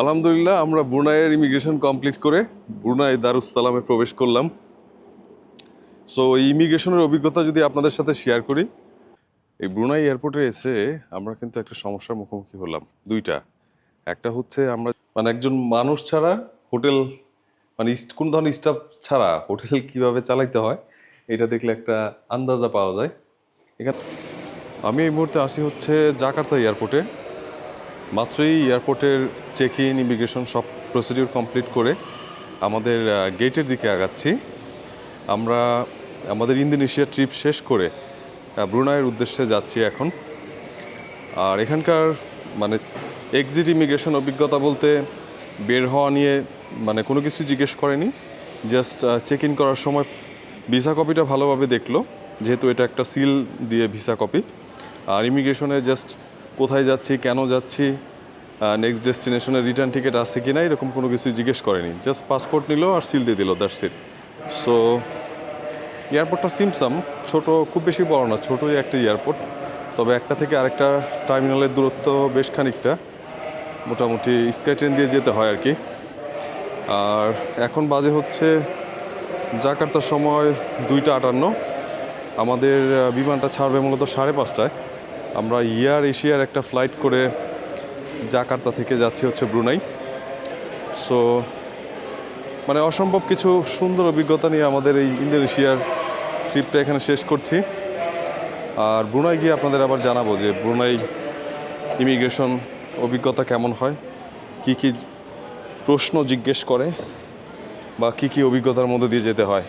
আলহামদুলিল্লাহ, আমরা ব্রুনাইয়ের ইমিগ্রেশন কমপ্লিট করে ব্রুনাই দারুসালামে প্রবেশ করলাম। সো এই ইমিগ্রেশনের অভিজ্ঞতা যদি আপনাদের সাথে শেয়ার করি, এই ব্রুনাই এয়ারপোর্টে এসে আমরা কিন্তু একটা সমস্যার মুখোমুখি হলাম দুইটা। একটা হচ্ছে আমরা মানে একজন মানুষ ছাড়া হোটেল মানে কোন ধরনের স্টাফ ছাড়া হোটেল কীভাবে চালাইতে হয়, এটা দেখলে একটা আন্দাজা পাওয়া যায়। এখানে আমি এই মুহূর্তে আসি হচ্ছে জাকার্তা এয়ারপোর্টে মাত্রই এয়ারপোর্টের চেক ইন ইমিগ্রেশন সব প্রসিডিউর কমপ্লিট করে আমাদের গেটের দিকে আগাচ্ছি। আমরা, আমাদের ইন্দোনেশিয়া ট্রিপ শেষ করে ব্রুনাইয়ের উদ্দেশ্যে যাচ্ছি এখন। আর এখানকার মানে এক্সিট ইমিগ্রেশন অভিজ্ঞতা বলতে বের হওয়া নিয়ে মানে কোনো কিছু জিজ্ঞেস করেনি। জাস্ট চেক ইন করার সময় ভিসা কপিটা ভালোভাবে দেখল, যেহেতু এটা একটা সিল দিয়ে ভিসা কপি আর ইমিগ্রেশনে জাস্ট কোথায় যাচ্ছি, কেন যাচ্ছি নেক্সট ডেস্টিনেশনের রিটার্ন টিকিট আছে কি না এরকম কোনো কিছু জিজ্ঞেস করেনি। জাস্ট পাসপোর্ট নিল আর সিল দিয়ে দিল দ্যাটস ইট সো এয়ারপোর্টটা সিমসাম ছোট, খুব বেশি বড় না, ছোটই একটা এয়ারপোর্ট তবে একটা থেকে আরেকটা টার্মিনালের দূরত্ব বেশ খানিকটা, মোটামুটি স্কাই ট্রেন দিয়ে যেতে হয় আর কি আর এখন বাজে হচ্ছে জাকার্তার সময় দুইটা আটান্ন, আমাদের বিমানটা ছাড়বে মূলত সাড়ে পাঁচটায়। আমরা ইয়ার এশিয়ার একটা ফ্লাইট করে জাকার্তা থেকে যাচ্ছি হচ্ছে ব্রুনাই সো মানে অসম্ভব কিছু সুন্দর অভিজ্ঞতা নিয়ে আমাদের এই ইন্দোনেশিয়ার ট্রিপটা এখানে শেষ করছি। আর ব্রুনাই গিয়ে আপনাদের আবার জানাব যে ব্রুনাই ইমিগ্রেশন অভিজ্ঞতা কেমন হয়, কি কি প্রশ্ন জিজ্ঞেস করে, বা কি কি অভিজ্ঞতার মধ্যে দিয়ে যেতে হয়।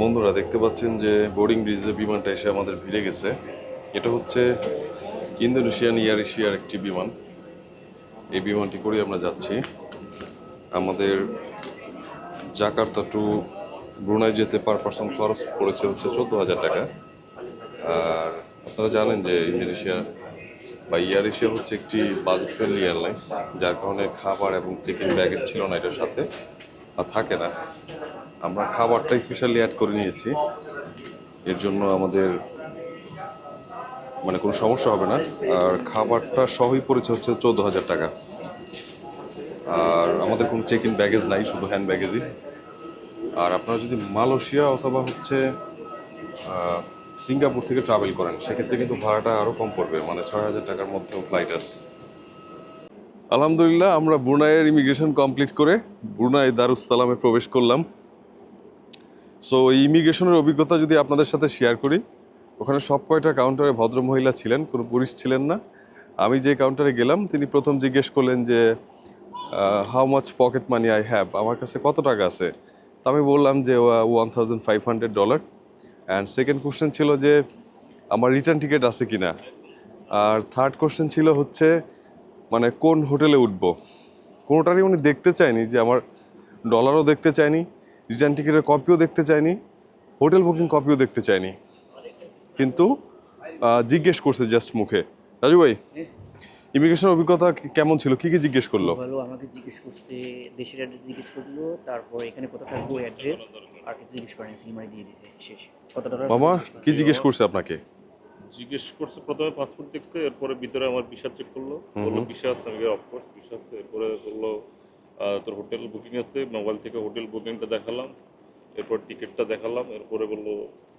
বন্ধুরা, দেখতে পাচ্ছেন যে বোর্ডিং ব্রিজে বিমানটা এসে আমাদের ভিড়ে গেছে। এটা হচ্ছে ইন্দোনেশিয়ান এয়ার এশিয়ার একটি বিমান। এই বিমানটি করে আমরা যাচ্ছি। আমাদের জাকার্তা টু ব্রুনাই যেতে পার পার্সন খরচ পড়েছে হচ্ছে চোদ্দ হাজার টাকা। আর আপনারা জানেন যে ইন্দোনেশিয়া বা এয়ার এশিয়া হচ্ছে একটি বাজেট ফ্রেন্ডলি এয়ারলাইন্স যার কারণে খাবার এবং চেকিং ব্যাগেজ ছিল না এটার সাথে, আর থাকে না। আমরা খাবারটা স্পেশালি অ্যাড করে নিয়েছি। এর জন্য আমাদের মানে কোনো সমস্যা হবে না। আর খাবারটা সহই পড়েছে হচ্ছে চোদ্দ হাজার টাকা। আর আমাদের কোনো চেক ইন ব্যাগেজ নাই, শুধু হ্যান্ড ব্যাগেজই আর আপনারা যদি মালয়েশিয়া অথবা হচ্ছে সিঙ্গাপুর থেকে ট্রাভেল করেন, সেক্ষেত্রে কিন্তু ভাড়াটা আরও কম পড়বে মানে ছয় হাজার টাকার মধ্যেও ফ্লাইট আছে। আলহামদুলিল্লাহ, আমরা ব্রুনাইয়ের ইমিগ্রেশন কমপ্লিট করে ব্রুনাই দারুসালামে প্রবেশ করলাম। সো এই ইমিগ্রেশনের অভিজ্ঞতা যদি আপনাদের সাথে শেয়ার করি ওখানে সব কয়টা কাউন্টারে ভদ্র মহিলা ছিলেন, কোনো পুলিশ ছিলেন না। আমি যে কাউন্টারে গেলাম, তিনি প্রথম জিজ্ঞেস করলেন যে how much pocket money I have আমার কাছে কত টাকা আছে? তা আমি বললাম যে one thousand five hundred dollar and second question ছিল যে, আমার রিটার্ন টিকিট আছে কি না আর থার্ড কোশ্চেন ছিল হচ্ছে মানে কোন হোটেলে উঠবো? কোনোটারই উনি দেখতে চায়নি যে, আমার ডলারও দেখতে চায়নি রিটার্ন টিকিটের কপিও দেখতে চায়নি, হোটেল বুকিং কপিও দেখতে চায়নি। কিন্তু জিজ্ঞেস করছে জাস্ট মুখে। রাজু ভাই ইমিগ্রেশন অভিজ্ঞতা কেমন ছিল? কি কি জিজ্ঞেস করল? ভালো আমাকে জিজ্ঞেস করছে দেশের অ্যাড্রেস জিজ্ঞেস করল তারপর এখানে কোথাও থাকব অ্যাড্রেস আর কিছু জিজ্ঞেস করেন সিলমারি দিয়ে দিয়েছে শেষ। কত টাকা মামা কি জিজ্ঞেস করছে আপনাকে? জিজ্ঞেস করছে প্রথমে পাসপোর্ট দেখছে এরপরে ভিতরে আমার ভিসা চেক করল। বলল ভিসা আছে? আমি অফকোর্স ভিসা আছে। এরপরে বলল তোর হোটেল বুকিং আছে। মোবাইল থেকে হোটেল বুকিংটা দেখালাম এরপর টিকিটটা দেখালাম এরপরে বলল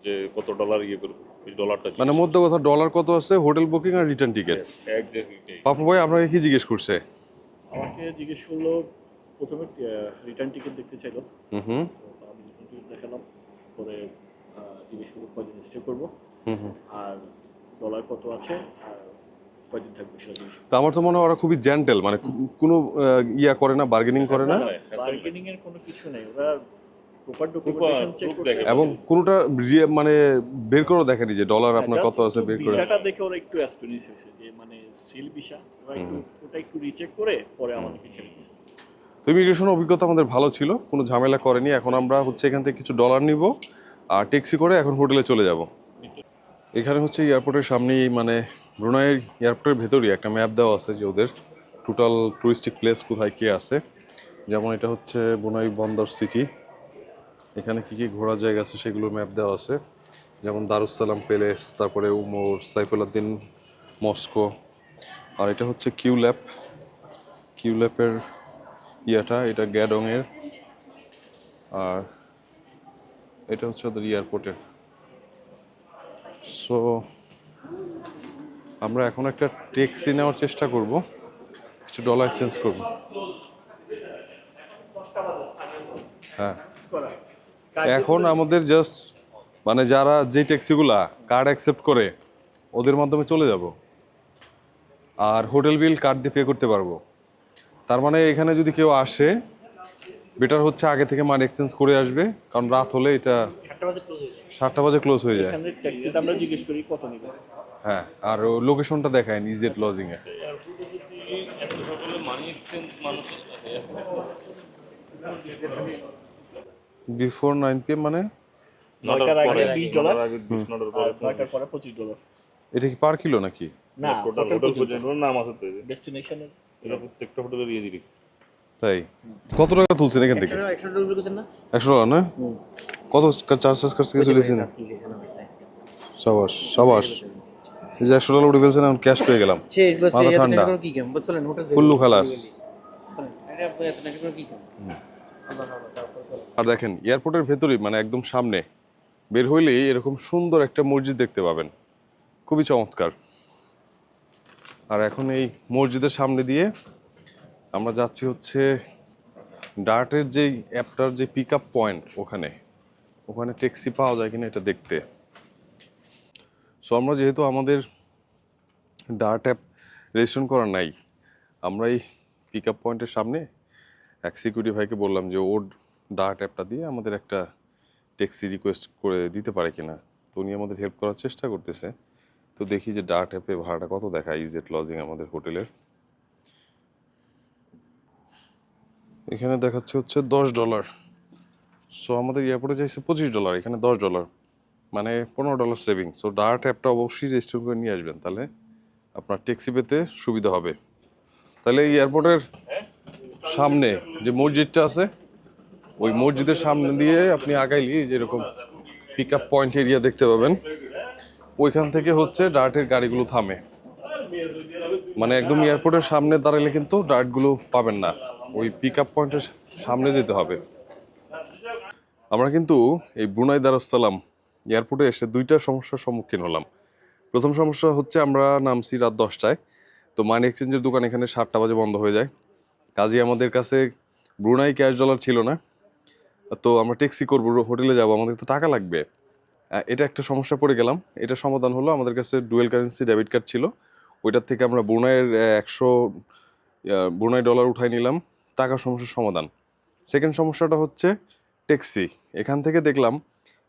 যে কত ডলার ইয়ে করব? ডলারটা মানে মধ্যে কথা ডলার কত আছে হোটেল বুকিং আর রিটার্ন টিকিট এক্স্যাক্টলি পাপু ভাই আপনাকে কি জিজ্ঞেস করছে? আমাকে জিজ্ঞেস করল প্রথমে রিটার্ন টিকিট দেখতে চাইলো। হুম হুম। আমি টিকিট দেখালাম পরে জিজ্ঞেস করল কয়দিন স্টে করব। হুম হুম। আর ডলার কত আছে আর কয়দিন থাকব সেটা তা আমার তো মনে হয় ওরা খুবই জেন্টেল মানে কোনো ইয়া করে না বার্গেনিং করে না। বার্গেনিং এর কোনো কিছু নেই। ওরা এবং কোনোটা রিয়ে- মানে বের করে দেখেনি যে ডলার আপনার কত আছে বের করে। ভিসাটা দেখে ওরা একটু অ্যাস্টনিশ হয়েছে যে মানে সিল ভিসা। ওরা একটু ওটা একটু রিচেক করে পরে আমাদেরকে ছেড়ে দিয়েছে। তো ইমিগ্রেশন অভিজ্ঞতা আমাদের ভালো ছিল কোনো ঝামেলা করেনি। এখন আমরা হচ্ছে এখান থেকে কিছু ডলার নিব আর ট্যাক্সি করে এখন হোটেলে চলে যাব। এখানে হচ্ছে এয়ারপোর্টের সামনেই মানে ব্রুনাইয়ের এয়ারপোর্টের ভেতরেই একটা ম্যাপ দেওয়া আছে যে ওদের টোটাল টুরিস্টিক প্লেস কোথায় কে আছে। যেমন এটা হচ্ছে ব্রুনাই বন্দর সিটি এখানে কি কি ঘোরার জায়গা আছে সেগুলো ম্যাপ দেওয়া আছে। যেমন দারুসালাম প্যালেস তারপরে উমর সাইফুল্লাদ্দিন মস্কো। আর এটা হচ্ছে কিউ ল্যাব কিউল্যাপের ইয়াটা, এটা গ্যাডংয়ের। আর এটা হচ্ছে ওদের এয়ারপোর্টের সো আমরা এখন একটা ট্যাক্সি নেওয়ার চেষ্টা করব। কিছু ডলার এক্সচেঞ্জ করব। হ্যাঁ। এখন আমাদের জাস্ট মানে যারা যে ট্যাক্সিগুলা কার্ড অ্যাকসেপ্ট করে ওদের মাধ্যমে চলে যাব। আর হোটেল বিল কার্ড দিয়ে পে করতে পারব। তার মানে এখানে যদি কেউ আসে বেটার হচ্ছে আগে থেকে মানি এক্সচেঞ্জ করে আসবে কারণ রাত হলে এটা সাতটা বাজে ক্লোজ হয়ে যায়। সাতটা বাজে ক্লোজ হয়ে যায়। এখানে ট্যাক্সিতে আমরা জিজ্ঞেস করি কত নিবে? হ্যাঁ আর লোকেশনটা দেখায় ইজেট লজিং এ। মানি এক্সচেঞ্জ মানুষ বিফোর নাইন পি মানে? নয়টার আগে বিশ ডলার নয়টার পরে পঁচিশ ডলার এটা কি পার কিলো নাকি? না টোটাল হোটেল পর্যন্ত নাম আছে। ডেস্টিনেশনের এটা প্রত্যেকটা হোটেলে দিয়ে দিচ্ছি তাই? কত টাকা তুলছেন এখান থেকে? একশো টাকা না? কত চার্জ চার্জ কাছ থেকে চলেছেন? সাবাস সাবাস। এই যে একশো ডলার উঠে ফেলছেন এখন ক্যাশ পেয়ে গেলাম। মাথা এত ঠান্ডা। কুল্লু খালাস। আর দেখেন, এয়ারপোর্টের ভেতরেই মানে একদম সামনে, বের হইলেই এরকম সুন্দর একটা মসজিদ দেখতে পাবেন। খুবই চমৎকার। আর এখন এই মসজিদের সামনে দিয়ে আমরা যাচ্ছি হচ্ছে ডার্টের যে অ্যাপটার যে পিক আপ পয়েন্ট ওখানে। ওখানে ট্যাক্সি পাওয়া যায় কিনা এটা দেখতে। সো আমরা যেহেতু আমাদের ডার্ট অ্যাপ রেজিস্ট্রেশন করা নাই, আমরা এই পিক আপ পয়েন্টের সামনে এক সিকিউরিটি ভাইকে বললাম যে, ওর ডার্ট অ্যাপটা দিয়ে আমাদের একটা ট্যাক্সি রিকোয়েস্ট করে দিতে পারে কিনা? তো উনি আমাদের হেল্প করার চেষ্টা করতেছে। তো দেখি যে ডার্ট অ্যাপে ভাড়াটা কত দেখায় ইজেট লজিং আমাদের হোটেলের। এখানে দেখাচ্ছে হচ্ছে দশ ডলার সো আমাদের এয়ারপোর্টে চাইছে পঁচিশ ডলার এখানে দশ ডলার মানে পনেরো ডলার সেভিং সো ডার্ট অ্যাপটা অবশ্যই রেজিস্টার করে নিয়ে আসবেন, তাহলে আপনার ট্যাক্সি পেতে সুবিধা হবে। তাহলে এই এয়ারপোর্টের সামনে যে মসজিদটা আছে, ওই মসজিদের সামনে দিয়ে আপনি আগাইলি যেরকম পিক আপ পয়েন্ট এরিয়া দেখতে পাবেন। ওইখান থেকে হচ্ছে ডার্টের গাড়িগুলো থামে। মানে একদম এয়ারপোর্টের সামনে দাঁড়ালে কিন্তু ডার্টগুলো পাবেন না। ওই পিক আপ পয়েন্টের সামনে যেতে হবে। আমরা কিন্তু এই ব্রুনাই দারুসালাম এয়ারপোর্টে এসে দুইটা সমস্যার সম্মুখীন হলাম। প্রথম সমস্যা হচ্ছে আমরা নামছি রাত দশটায়। তো মানি এক্সচেঞ্জের দোকান এখানে সাতটা বাজে বন্ধ হয়ে যায়। কাজে আমাদের কাছে ব্রুনাই ক্যাশ ডলার ছিল না। তো আমরা ট্যাক্সি করব, হোটেলে যাব, আমাদের তো টাকা লাগবে। এটা একটা সমস্যা পড়ে গেলাম। এটা সমাধান হলো, আমাদের কাছে ডুয়েল কারেন্সি ডেবিট কার্ড ছিল। ওইটার থেকে আমরা ব্রুনাইয়ের একশো ব্রুনাই ডলার উঠাই নিলাম। টাকা সমস্যার সমাধান। সেকেন্ড সমস্যাটা হচ্ছে ট্যাক্সি। এখান থেকে দেখলাম,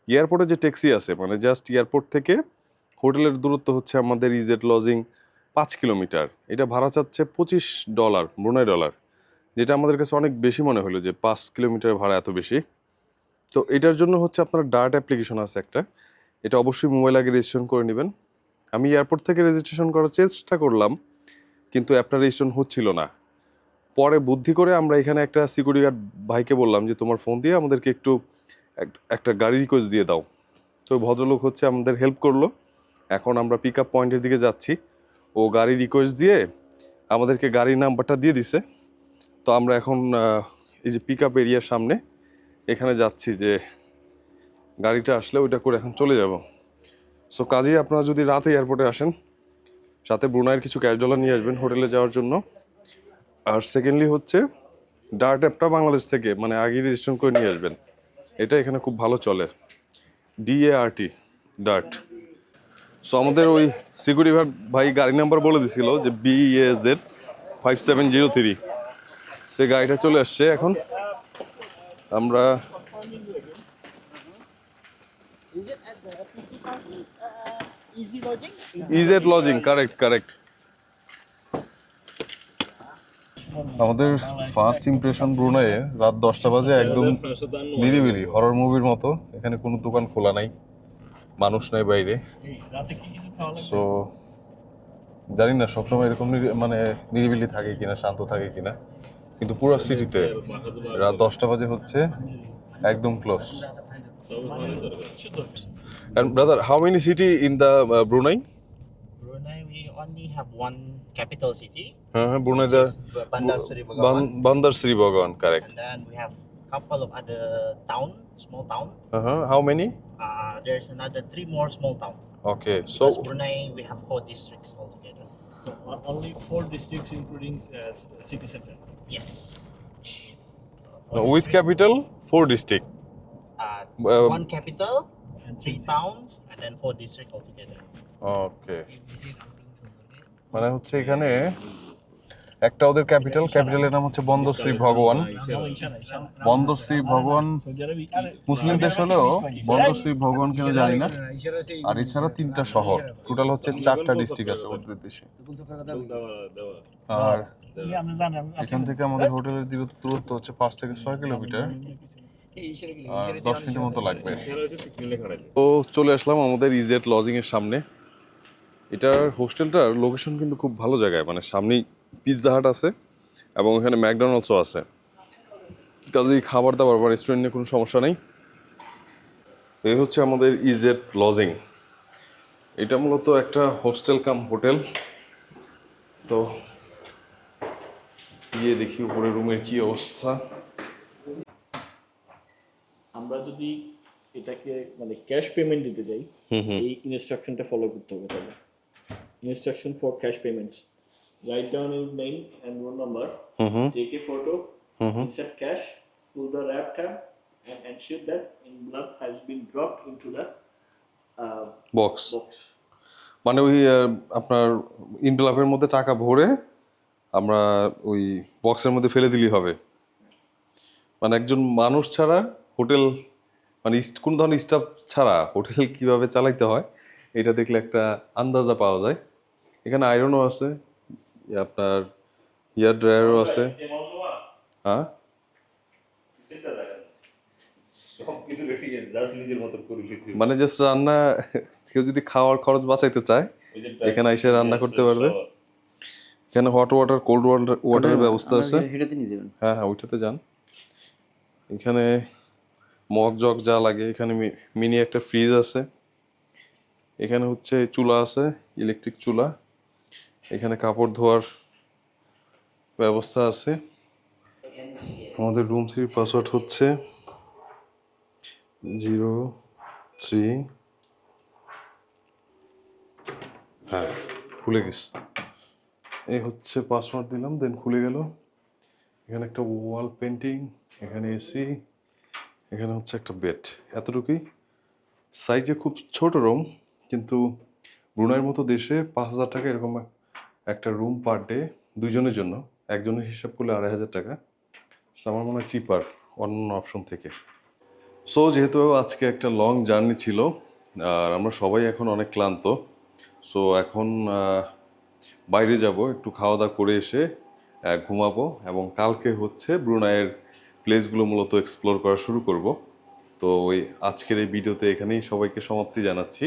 এয়ারপোর্টে যে ট্যাক্সি আছে মানে জাস্ট এয়ারপোর্ট থেকে হোটেলের দূরত্ব হচ্ছে আমাদের ইজেট লজিং পাঁচ কিলোমিটার। এটা ভাড়া চাচ্ছে পঁচিশ ডলার, ব্রুনাই ডলার। যেটা আমাদের কাছে অনেক বেশি মনে হলো যে পাঁচ কিলোমিটার ভাড়া এত বেশি। তো এটার জন্য হচ্ছে আপনার ডার্ট অ্যাপ্লিকেশন আছে একটা। এটা অবশ্যই মোবাইল আগে রেজিস্ট্রেশন করে নেবেন। আমি এয়ারপোর্ট থেকে রেজিস্ট্রেশন করার চেষ্টা করলাম, কিন্তু অ্যাপটা রেজিস্ট্রেশন হচ্ছিল না। পরে বুদ্ধি করে আমরা এখানে একটা সিকিউরিটি গার্ড ভাইকে বললাম যে, তোমার ফোন দিয়ে আমাদেরকে একটু একটা গাড়ি রিকোয়েস্ট দিয়ে দাও। তো ভদ্রলোক হচ্ছে আমাদের হেল্প করল। এখন আমরা পিক আপ পয়েন্টের দিকে যাচ্ছি। ও গাড়ি রিকোয়েস্ট দিয়ে আমাদেরকে গাড়ির নাম্বারটা দিয়ে দিছে। তো আমরা এখন এই যে পিক আপ এরিয়ার সামনে, এখানে যাচ্ছি যে গাড়িটা আসলে ওইটা করে এখন চলে যাব। সো কাজেই আপনারা যদি রাতে এয়ারপোর্টে আসেন, সাথে ব্রুনাইয়ের কিছু ক্যাশ ডলার নিয়ে আসবেন হোটেলে যাওয়ার জন্য। আর সেকেন্ডলি হচ্ছে ডার্ট অ্যাপটা বাংলাদেশ থেকে মানে আগে রেজিস্ট্রেশন করে নিয়ে আসবেন। এটা এখানে খুব ভালো চলে। ডিএআরটি ডার্ট সো আমাদের ওই সিকিউরিটি ভাই গাড়ি নাম্বার বলে দিছিল যে BA Z five seven zero three সে গাড়িটা চলে আসছে এখন আমরা? ইজেড লজিং কারেক্ট কারেক্ট আমাদের ফার্স্ট ইমপ্রেশন ব্রুনাইয়ে রাত দশটা বাজে একদম নিরিবিলি হরর মুভির মতো এখানে কোনো দোকান খোলা নাই মানুষ নাই বাইরে? সো জানি না সবসময় এরকম মানে নিরিবিলি থাকে কিনা শান্ত থাকে কিনা কিন্তু পুরো সিটিতে রাত দশটা বাজে হচ্ছে একদম close. And brother, how many city in the uh, Brunei? Brunei, we only have one capital city. হ্যাঁ হ্যাঁ Brunei the Bandar Seri Begawan. Bandar Seri ভগবান correct And then we have couple of other town, small town. হ্যাঁ how many Uh, there's another three more small town. Okay so Because Brunei, we have four districts altogether. So only four districts including uh, city center. Yes. So district. capital, four district. Uh, uh, one capital, And three towns, and then four districts altogether. Okay. মানে হচ্ছে এখানে একটা ওদের capital ক্যাপিটালের নাম হচ্ছে বন্দর শ্রী ভগবান। বন্দর শ্রী ভগবান মুসলিম দেশ হলেও বন্দর শ্রী ভগবান কেন জানি না। আর এছাড়া তিনটা শহর টোটাল হচ্ছে চারটা ডিস্ট্রিক্ট আছে ওদের দেশে। আর এখান থেকে আমাদের হোটেলের দূরত্ব হচ্ছে পাঁচ থেকে ছয় কিলোমিটার। আর দশ মিনিটের মতো লাগবে। তো চলে আসলাম আমাদের ইজেট লজিং এর সামনে। এটার হোস্টেলটার লোকেশন কিন্তু খুব ভালো জায়গায় মানে সামনেই পিৎজা হাট আছে এবং এখানে ম্যাকডোনাল্ডসও আছে। কাজেই খাবার দাবার বা রেস্টুরেন্ট নিয়ে কোনো সমস্যা নেই। এই হচ্ছে আমাদের ইজেট লজিং এটা মূলত একটা হোস্টেল কাম হোটেল তো গিয়ে দেখি উপরে রুমের কি অবস্থা। আমরা যদি এটাকে মানে ক্যাশ পেমেন্ট দিতে চাই হুম হুম। এই ইনস্ট্রাকশনটা ফলো করতে হবে তাহলে। Instruction for cash payments down your name and roll number hmm hmm take a photo, mm-hmm. insert cash, pull the wrap tab, and ensure that envelope has been dropped into the uh, box box. মানে ওই আপনার ইনভেলাপের মধ্যে টাকা ভরে আমরা ওই বক্সের মধ্যে ফেলে দিলেই হবে। মানে একজন মানুষ ছাড়া হোটেল মানে কোনো ধরনের স্টাফ ছাড়া হোটেল কীভাবে চালাইতে হয় এটা দেখলে একটা আন্দাজা পাওয়া যায়। এখানে আয়রনও আছে। আপনার হেয়ার ড্রায়ারও আছে। হ্যাঁ? মানে জাস্ট রান্না কেউ যদি খাওয়ার খরচ বাঁচাইতে চায় এখানে এসে রান্না করতে পারবে। এখানে হট ওয়াটার কোল্ড ওয়াটার ওয়াটারের ব্যবস্থা আছে। হ্যাঁ হ্যাঁ ওইটাতে যান। এখানে মগ জগ যা লাগে এখানে মি- মিনি একটা ফ্রিজ আছে। এখানে হচ্ছে চুলা আছে ইলেকট্রিক চুলা। এখানে কাপড় ধোয়ার ব্যবস্থা আছে। আমাদের রুম থ্রির পাসওয়ার্ড হচ্ছে জিরো থ্রি হ্যাঁ খুলে গেছে। এই হচ্ছে পাসওয়ার্ড দিলাম দেন খুলে গেল। এখানে একটা ওয়াল পেন্টিং এখানে এসি এখানে হচ্ছে একটা বেড এতটুকুই। সাইজে খুব ছোট রুম কিন্তু ব্রুনাইয়ের মতো দেশে পাঁচ হাজার টাকা এরকম একটা রুম পার ডে দুইজনের জন্য। একজনের হিসাব করলে আড়াই হাজার টাকা। আমার মনে হয় চিপার অন্য অপশন থেকে। সো যেহেতু আজকে একটা লং জার্নি ছিল, আর আমরা সবাই এখন অনেক ক্লান্ত সো এখন বাইরে যাব, একটু খাওয়া দাওয়া করে এসে ঘুমাবো এবং কালকে হচ্ছে ব্রুনাইয়ের প্লেসগুলো মূলত এক্সপ্লোর করা শুরু করব। তো ওই আজকের এই ভিডিওতে এখানেই সবাইকে সমাপ্তি জানাচ্ছি।